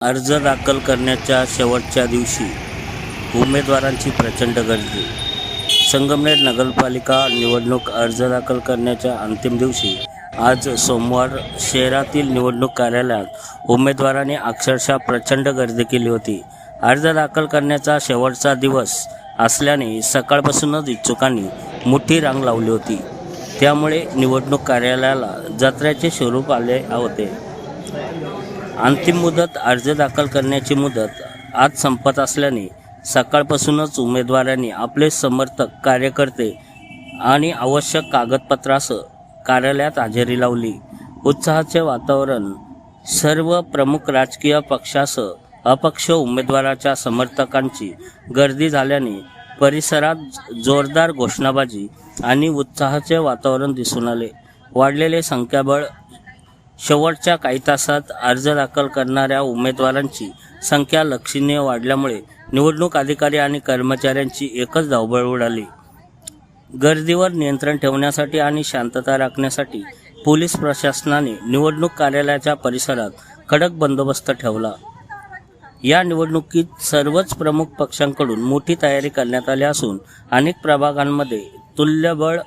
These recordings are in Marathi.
अर्ज दाखल करण्याच्या शेवटच्या दिवशी उमेदवारांची प्रचंड गर्दी. संगमनेर नगरपालिका निवडणूक अर्ज दाखल करण्याच्या अंतिम दिवशी आज सोमवार शहरातील निवडणूक कार्यालयात उमेदवारांनी अक्षरशः प्रचंड गर्दी केली होती. अर्ज दाखल करण्याचा शेवटचा दिवस असल्याने सकाळपासूनच इच्छुकांनी मोठी रांग लावली होती. त्यामुळे निवडणूक कार्यालयाला जत्रेचे स्वरूप आले होते. अंतिम मुदत अर्ज दाखल करण्याची मुदत आज संपत असल्याने सकाळपासूनच उमेदवारांनी आपले समर्थक कार्यकर्ते आणि आवश्यक कागदपत्रासह कार्यालयात हजेरी लावली. उत्साहाचे वातावरण सर्व प्रमुख राजकीय पक्षासह अपक्ष उमेदवाराच्या समर्थकांची गर्दी झाल्याने परिसरात जोरदार घोषणाबाजी आणि उत्साहाचे वातावरण दिसून आले. वाढलेले संख्याबळ शेवटच्या काही तासात अर्ज दाखल करणाऱ्या उमेदवारांची संख्या लक्षणीय वाढल्यामुळे निवडणूक अधिकारी आणि कर्मचाऱ्यांची एकच धावपळ उडाली. गर्दीवर नियंत्रण ठेवण्यासाठी आणि शांतता राखण्यासाठी पोलीस प्रशासनाने निवडणूक कार्यालयाच्या परिसरात कडक बंदोबस्त ठेवला. या निवडणुकीत सर्वच प्रमुख पक्षांकडून मोठी तयारी करण्यात आली असून अनेक प्रभागांमध्ये तुल्यबळ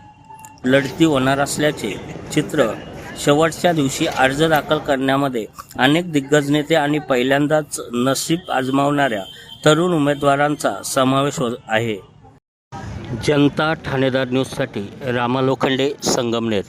लढती होणार असल्याचे चित्र शेवटच्या दिवशी अर्ज दाखल करण्यामध्ये अनेक दिग्गज नेते आणि पहिल्यांदाच नशीब आजमावणाऱ्या तरुण उमेदवारांचा समावेश होत आहे. जनता ठाणेदार न्यूजसाठी रामा लोखंडे संगमनेर.